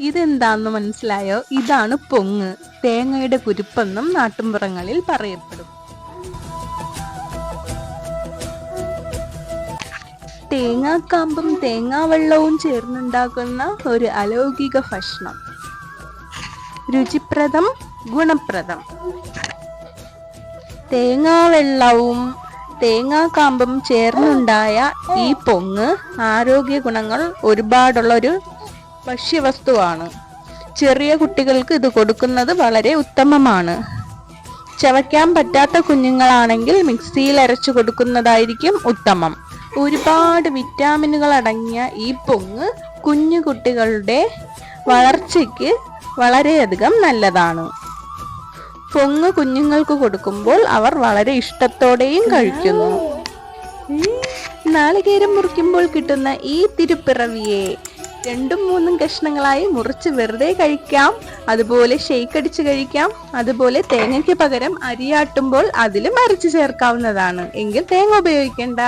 ഇതെന്താന്ന് മനസ്സിലായോ? ഇതാണ് പൊങ്ങ്. തേങ്ങയുടെ കുരുപ്പെന്നും നാട്ടുമ്പുറങ്ങളിൽ പറയപ്പെടും. തേങ്ങാക്കാമ്പും തേങ്ങാവെള്ളവും ചേർന്നുണ്ടാക്കുന്ന ഒരു അലൗകിക ഭക്ഷണം. രുചിപ്രദം ഗുണപ്രദം. തേങ്ങാവെള്ളവും തേങ്ങാക്കാമ്പും ചേർന്നുണ്ടായ ഈ പൊങ്ങ് ആരോഗ്യ ഗുണങ്ങൾ ഒരുപാടുള്ള ഒരു ഭക്ഷ്യവസ്തുവാണ്. ചെറിയ കുട്ടികൾക്ക് ഇത് കൊടുക്കുന്നത് വളരെ ഉത്തമമാണ്. ചവയ്ക്കാൻ പറ്റാത്ത കുഞ്ഞുങ്ങളാണെങ്കിൽ മിക്സിയിൽ അരച്ചു കൊടുക്കുന്നതായിരിക്കും ഉത്തമം. ഒരുപാട് വിറ്റാമിനുകൾ അടങ്ങിയ ഈ പൊങ്ങ് കുഞ്ഞു കുട്ടികളുടെ വളർച്ചയ്ക്ക് വളരെയധികം നല്ലതാണ്. പൊങ്ങ് കുഞ്ഞുങ്ങൾക്ക് കൊടുക്കുമ്പോൾ അവർ വളരെ ഇഷ്ടത്തോടെയും കഴിക്കുന്നു. നാളികേരം മുറിക്കുമ്പോൾ കിട്ടുന്ന ഈ തിരുപ്പിറവിയെ രണ്ടും മൂന്നും കഷ്ണങ്ങളായി മുറിച്ച് വെറുതെ കഴിക്കാം. അതുപോലെ ഷെയ്ക്ക് അടിച്ച് കഴിക്കാം. അതുപോലെ തേങ്ങയ്ക്ക് പകരം അരിയാട്ടുമ്പോൾ അതിലും അരച്ച് ചേർക്കാവുന്നതാണ്. എങ്കിൽ തേങ്ങ ഉപയോഗിക്കേണ്ട.